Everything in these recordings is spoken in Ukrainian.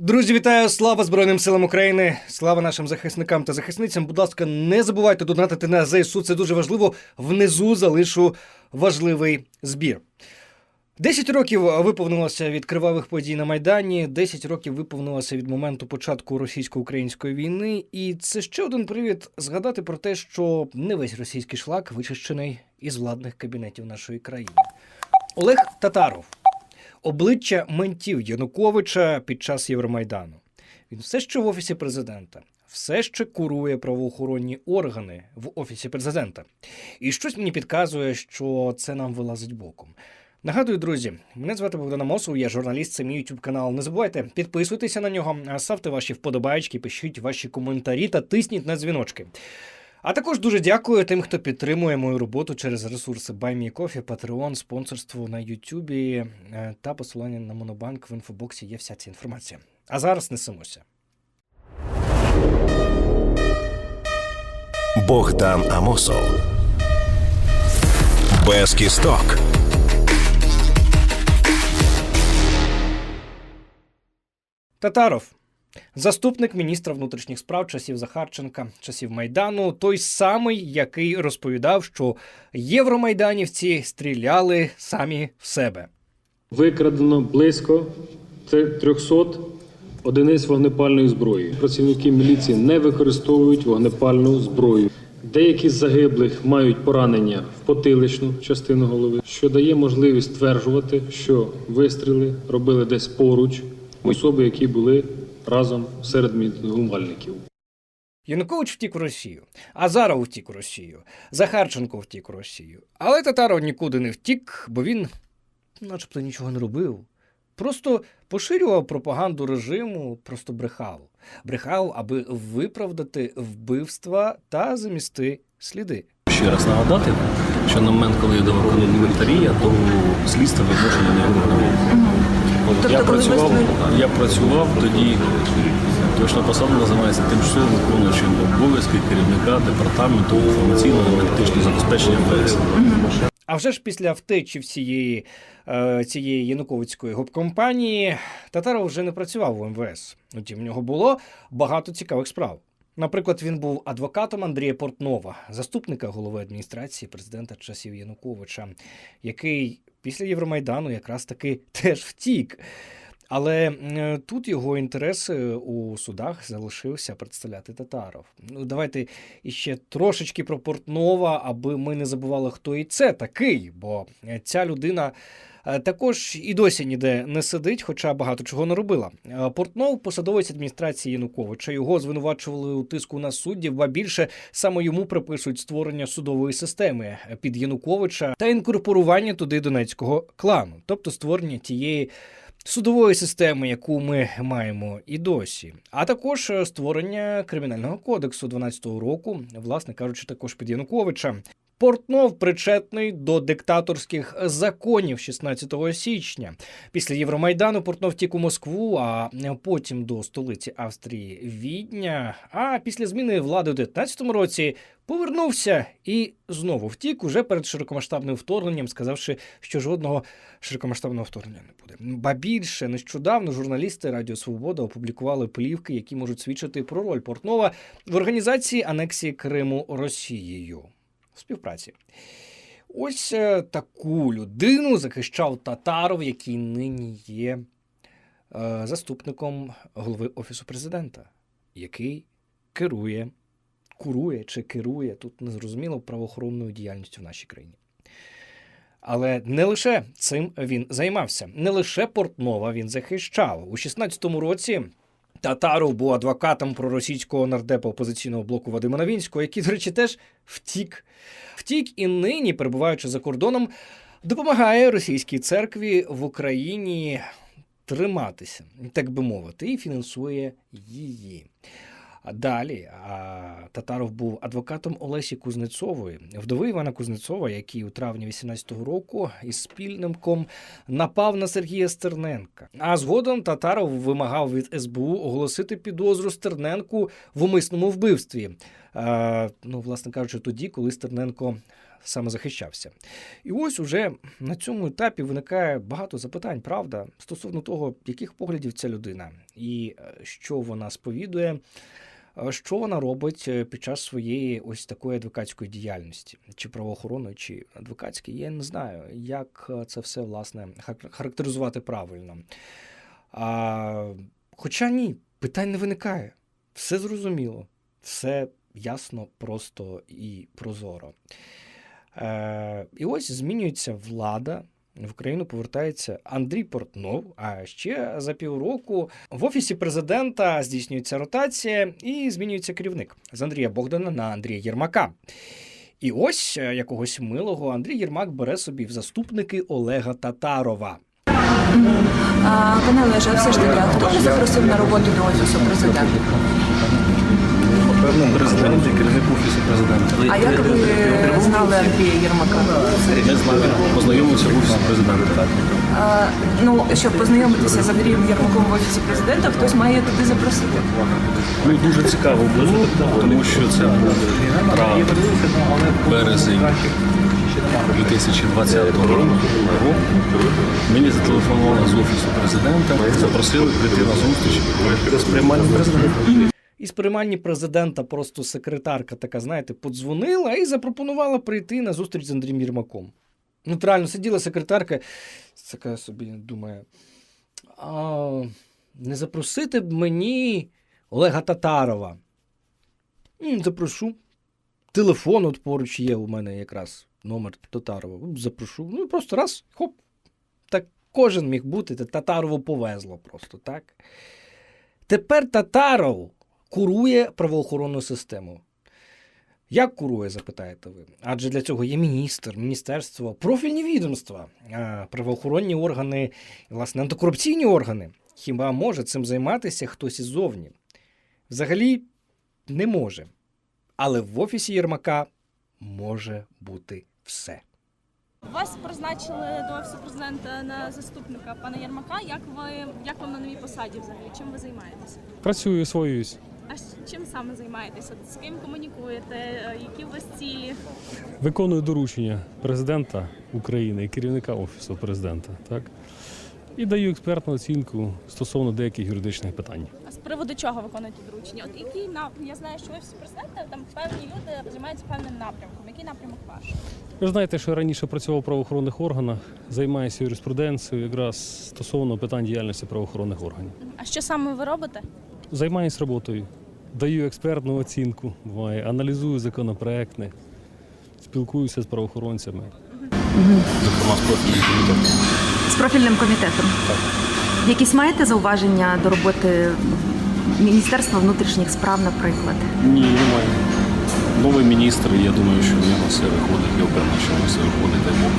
Друзі, вітаю! Слава Збройним силам України! Слава нашим захисникам та захисницям. Будь ласка, не забувайте донатити на ЗСУ. Це дуже важливо. Внизу залишу важливий збір. Десять років виповнилося від кривавих подій на Майдані. 10 років виповнилося від моменту початку російсько-української війни. І це ще один привід згадати про те, що не весь російський шлак вичищений із владних кабінетів нашої країни. Олег Татаров, обличчя ментів Януковича під час Євромайдану. Він все ще в офісі президента, все ще курує правоохоронні органи в офісі президента. І щось мені підказує, що це нам вилазить боком. Нагадую, друзі, мене звати Богдан Амосов, я журналіст, це мій YouTube канал. Не забувайте підписуйтеся на нього, ставте ваші вподобайки, пишіть ваші коментарі та тисніть на дзвіночки. А також дуже дякую тим, хто підтримує мою роботу через ресурси BuyMeCoffee, Patreon, спонсорство на YouTube е, та посилання на Монобанк в інфобоксі є вся ця інформація. А зараз несемося. Богдан Амосов. Без кісток. Татаров. Заступник міністра внутрішніх справ часів Захарченка, часів Майдану, той самий, який розповідав, що євромайданівці стріляли самі в себе. Викрадено близько 300 одиниць вогнепальної зброї. Працівники міліції не використовують вогнепальну зброю. Деякі з загиблих мають поранення в потиличну частину голови, що дає можливість стверджувати, що вистріли робили десь поруч особи, які були разом серед мітингувальників. Янукович втік в Росію, Азаров втік в Росію, Захарченко втік в Росію. Але Татаров нікуди не втік, бо він, начебто, нічого не робив. Просто поширював пропаганду режиму, просто брехав. Брехав, аби виправдати вбивства та замісти сліди. Ще раз нагадати, що на момент, коли я давав коментарі, я до слідства відношення не було. От я, Тобто, коли ви працював, я працював тоді, точно посада називається тимчасово виконуючим обов'язки керівника департаменту інформаційно-аналітичного забезпечення МВС. А вже ж після втечі всієї е, цієї Януковицької гоп-компанії Татаров вже не працював в МВС. Утім, в нього було багато цікавих справ. Наприклад, він був адвокатом Андрія Портнова, заступника голови адміністрації президента часів Януковича, який після Євромайдану якраз таки теж втік. Але е, тут його інтереси у судах залишився представляти Татаров. Ну, давайте іще трошечки про Портнова, аби ми не забували, хто і це такий, бо е, ця людина. е, Також і досі ніде не сидить, хоча багато чого не робила. Е, Портнов посадовець адміністрації Януковича. Його звинувачували у тиску на суддів, ба більше саме йому приписують створення судової системи під Януковича та інкорпорування туди донецького клану, тобто створення тієї судової системи, яку ми маємо і досі, а також е, створення кримінального кодексу 12-го року, власне кажучи, також під Януковича. Портнов причетний до диктаторських законів 16 січня. Після Євромайдану Портнов втік у Москву, а потім до столиці Австрії Відня. А після зміни влади у 19 році повернувся і знову втік уже перед широкомасштабним вторгненням, сказавши, що жодного широкомасштабного вторгнення не буде. Ба більше нещодавно журналісти Радіо Свобода опублікували плівки, які можуть свідчити про роль Портнова в організації анексії Криму Росією співпраці. Ось е, таку людину захищав Татаров, який нині є е, заступником голови Офісу президента, який керує, курує чи керує, тут незрозуміло, правоохоронною діяльністю в нашій країні. Але не лише цим він займався, не лише Портнова він захищав. У 16-му році Татаров був адвокатом проросійського нардепа опозиційного блоку Вадима Новінського, який, до речі, теж втік. Втік і нині, перебуваючи за кордоном, допомагає російській церкві в Україні триматися, так би мовити, і фінансує її. Далі Татаров був адвокатом Олесі Кузнецової, вдови Івана Кузнецова, який у травні 18-го року із спільником напав на Сергія Стерненка. А згодом Татаров вимагав від СБУ оголосити підозру Стерненку в умисному вбивстві ну, власне кажучи, тоді, коли Стерненко саме захищався. І ось уже на цьому етапі виникає багато запитань, правда, стосовно того, яких поглядів ця людина і е, що вона сповідує. Що вона робить е, під час своєї ось такої адвокатської діяльності, чи правоохоронної, чи адвокатської, я не знаю, як е, це все власне характеризувати правильно. А, хоча ні, питань не виникає. Все зрозуміло, все ясно, просто і прозоро. Е, і ось змінюється влада. В Україну повертається Андрій Портнов. А ще за півроку в офісі президента здійснюється ротація і змінюється керівник з Андрія Богдана на Андрія Єрмака. І ось е, якогось милого Андрій Єрмак бере собі в заступники Олега Татарова. Пане Олеже, все ж таки, а хто запросив на роботу до офісу президента? Президент і керівник офісу президента. А як ви знали Андрія Єрмака? Я знаю, познайомився в офісі президента. А, ну, щоб познайомитися з Андрієм Єрмаком в офісі президента, хтось має туди запросити. Ну, дуже цікаво було, тому що це був травень, березень 2020 року. Мені зателефонували з офісу президента, запросили прийти на зустріч з приймальним президентом. І з приймальні президента просто секретарка така, знаєте, подзвонила і запропонувала прийти на зустріч з Андрієм Єрмаком. Ну, сиділа секретарка, така собі думає: а, не запросити б мені Олега Татарова. Запрошу. Телефон от поруч є у мене якраз номер Татарова. Запрошу. Ну, просто раз, хоп. Так кожен міг бути, Татарову повезло просто, так? Тепер Татаров курує правоохоронну систему. Як курує, запитаєте ви? Адже для цього є міністр, міністерство, профільні відомства, правоохоронні органи, і, власне, антикорупційні органи. Хіба може цим займатися хтось іззовні? Взагалі не може. Але в офісі Єрмака може бути все. Вас призначили до офісу президента на заступника пана Єрмака. Як ви як вам на новій посаді взагалі? Чим ви займаєтеся? Працюю, освоююсь. А чим саме займаєтеся? З ким комунікуєте? Які у вас цілі? Виконую доручення президента України і керівника офісу президента. Так? І даю експертну оцінку стосовно деяких юридичних питань. А з приводу чого виконуєте доручення? От який нап... я знаю, що в офісі президента там певні люди займаються певним напрямком. Який напрямок ваш? Ви ж знаєте, що я раніше працював в правоохоронних органах, займаюся юриспруденцією якраз стосовно питань діяльності правоохоронних органів. А що саме ви робите? Займаюся роботою, даю експертну оцінку, буває, аналізую законопроекти, спілкуюся з правоохоронцями. Зокрема, з профільним комітетом. З профільним комітетом. Якісь маєте зауваження до роботи Міністерства внутрішніх справ, наприклад? Ні, немає. Новий міністр, і я думаю, що в нього все виходить. Я впевнений, що в нього все виходить, дай Бог,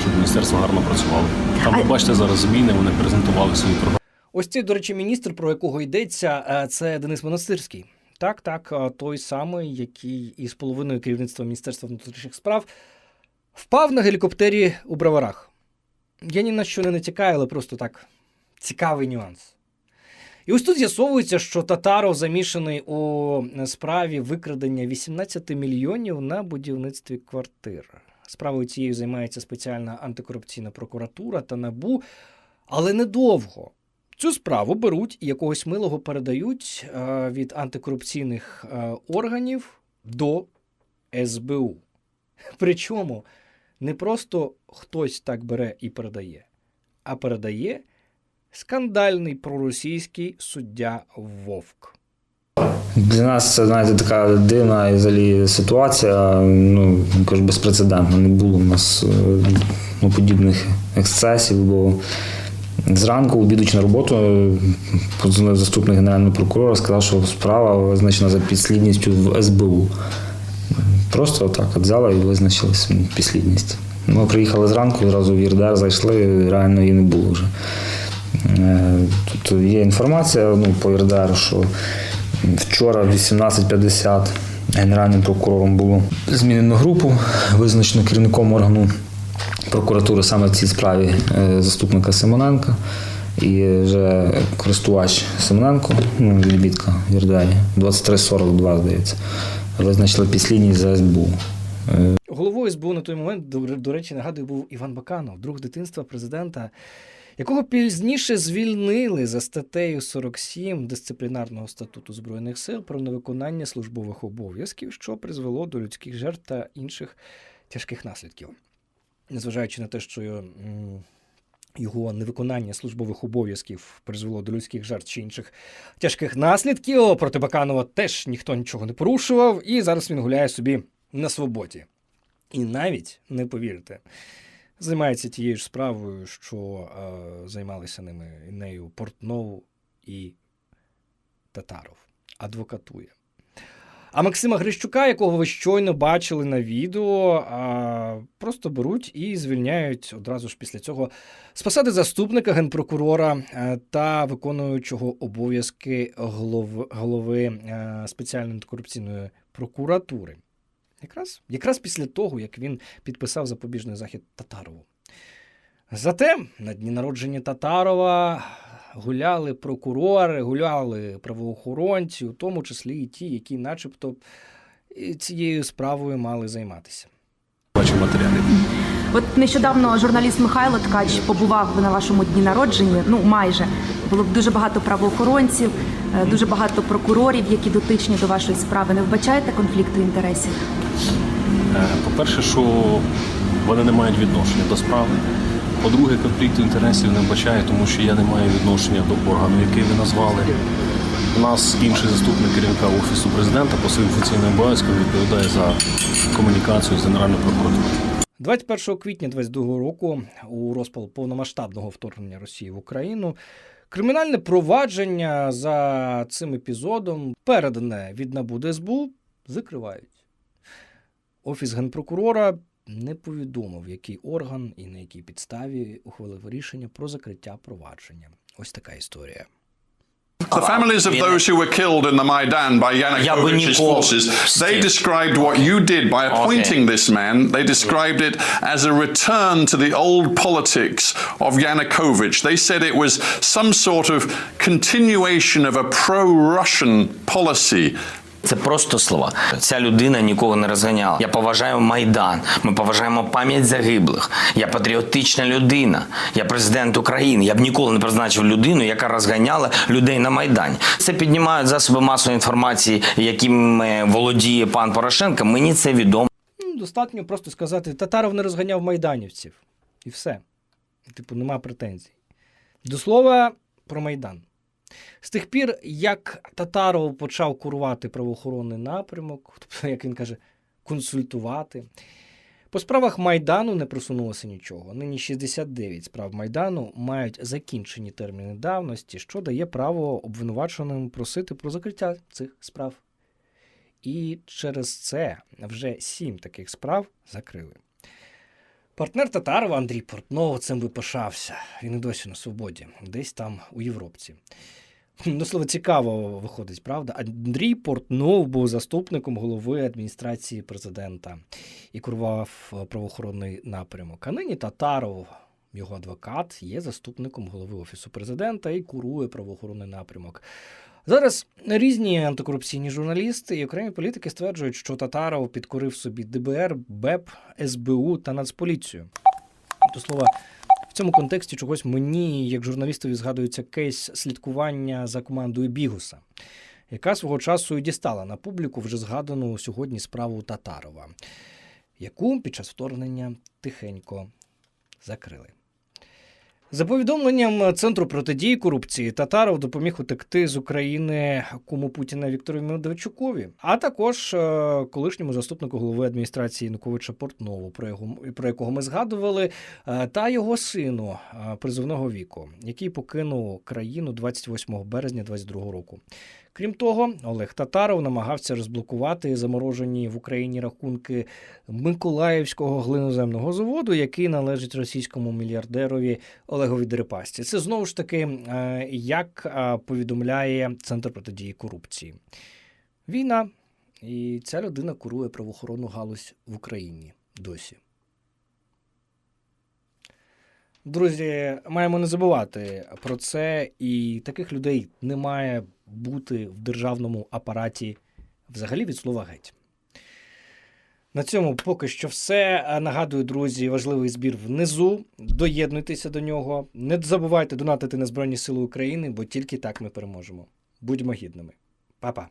щоб міністерство гарно працювало. Там, ви бачите, зараз зміни, вони презентували свої програми. Ось цей, до речі, міністр, про якого йдеться, е, це Денис Монастирський. Так, так, е, той самий, який із половиною керівництва Міністерства внутрішніх справ впав на гелікоптері у броварах. Я ні на що не натякаю, але просто так цікавий нюанс. І ось тут з'ясовується, що Татаров замішаний у справі викрадення 18 мільйонів на будівництві квартир. Справою цією займається спеціальна антикорупційна прокуратура та НАБУ, але недовго. Цю справу беруть і якогось милого передають е, від антикорупційних е, органів до СБУ. Причому не просто хтось так бере і передає, а передає скандальний проросійський суддя Вовк. Для нас це знаєте така дивна і взагалі ситуація. Ну кажу, безпрецедентна. Не було у нас е, ну, подібних ексцесів, бо зранку, обідучи на роботу, подзвонив заступник генерального прокурора, сказав, що справа визначена за підслідністю в СБУ. Просто так от взяла і визначилась підслідність. Ми приїхали зранку, одразу в ЄРДР зайшли, реально її не було вже. Е, Тут є інформація ну, по ЄРДР, що вчора в 18.50 генеральним прокурором було змінено групу, визначено керівником органу прокуратури саме в цій справі е, заступника Симоненка. І вже користувач Симоненко, ну, відбітка в ЄРДРі, 2342, здається, визначили підслідність за СБУ. Головою СБУ на той момент, до, до речі, нагадую, був Іван Баканов, друг дитинства президента, якого пізніше звільнили за статтею 47 дисциплінарного статуту Збройних сил про невиконання службових обов'язків, що призвело до людських жертв та інших тяжких наслідків. Незважаючи на те, що його невиконання службових обов'язків призвело до людських жертв чи інших тяжких наслідків, проти Баканова теж ніхто нічого не порушував, і зараз він гуляє собі на свободі. І навіть не повірите, займається тією ж справою, що е, займалися ними нею Портнов і Татаров. Адвокатує. А Максима Грищука, якого ви щойно бачили на відео, просто беруть і звільняють одразу ж після цього з посади заступника генпрокурора е, та виконуючого обов'язки голови, голови е, спеціальної антикорупційної прокуратури. Якраз, якраз після того, як він підписав запобіжний захід Татарову. Зате на дні народження Татарова гуляли прокурори, гуляли правоохоронці, у тому числі і ті, які начебто цією справою мали займатися. Бачу матеріали. От нещодавно журналіст Михайло Ткач побував на вашому дні народження. Ну майже було б дуже багато правоохоронців, е, дуже багато прокурорів, які дотичні до вашої справи. Не вбачаєте конфлікту інтересів? Е, По-перше, що вони не мають відношення до справи. По-друге, конфлікту інтересів не вбачаю, тому що я не маю відношення до органу, який ви назвали. У нас інший заступник керівника Офісу президента по своїм функційним обов'язкам відповідає за комунікацію з Генеральною прокуратурою. 21 квітня 22 року, у розпал повномасштабного вторгнення Росії в Україну, кримінальне провадження за цим епізодом, передане від НАБУ до СБУ, закривають. Офіс генпрокурора не повідомив, який орган і на якій підставі ухвалив рішення про закриття провадження. Ось така історія. The families of those who were killed in the Maidan by Yanukovych's forces, they described what you did by appointing this man. They described it as a return to the old politics of Yanukovych. They said it was some sort of continuation of a pro-Russian policy. Це просто слова. Ця людина нікого не розганяла. Я поважаю майдан. Ми поважаємо пам'ять загиблих. Я патріотична людина. Я президент України. Я б ніколи не призначив людину, яка розганяла людей на майдані. Це піднімають засоби масової інформації, якими володіє пан Порошенко. Мені це відомо. Ну, Достатньо просто сказати, Татаров не розганяв майданівців. І все. Типу, нема претензій. До слова про Майдан. З тих пір, як Татаров почав курувати правоохоронний напрямок, тобто, як він каже, консультувати, по справах Майдану не просунулося нічого. Нині 69 справ Майдану мають закінчені терміни давності, що дає право обвинуваченим просити про закриття цих справ. І через це вже сім таких справ закрили. Партнер Татарова Андрій Портнов цим би пишався. Він і досі на свободі, десь там у Європці. Ну, слово, цікаво виходить, правда? Андрій Портнов був заступником голови адміністрації президента і курував е, правоохоронний напрямок. А нині Татаров, його адвокат, є заступником голови Офісу президента і курує правоохоронний напрямок. Зараз різні антикорупційні журналісти і окремі політики стверджують, що Татаров підкорив собі ДБР, БЕП, СБУ та Нацполіцію. До слова, в цьому контексті чогось мені, як журналістові, згадується кейс слідкування за командою Бігуса, яка свого часу і дістала на публіку вже згадану сьогодні справу Татарова, яку під час вторгнення тихенько закрили. За повідомленням Центру протидії корупції, Татаров допоміг утекти з України куму Путіна Віктору Медведчукові, а також е, колишньому заступнику голови адміністрації Януковича Портнову, про, його, про якого ми згадували, е, та його сину е, призовного віку, який покинув країну 28 березня 2022 року. Крім того, Олег Татаров намагався розблокувати заморожені в Україні рахунки Миколаївського глиноземного заводу, який належить російському мільярдерові Олегові Дерипасті. Це знову ж таки, е, як е, повідомляє Центр протидії корупції. Війна, і ця людина курує правоохоронну галузь в Україні досі. Друзі, маємо не забувати про це, і таких людей не має бути в державному апараті взагалі від слова геть. На цьому поки що все. Нагадую, друзі, важливий збір внизу. Доєднуйтеся до нього. Не забувайте донатити на Збройні Сили України, бо тільки так ми переможемо. Будьмо гідними. Па-па.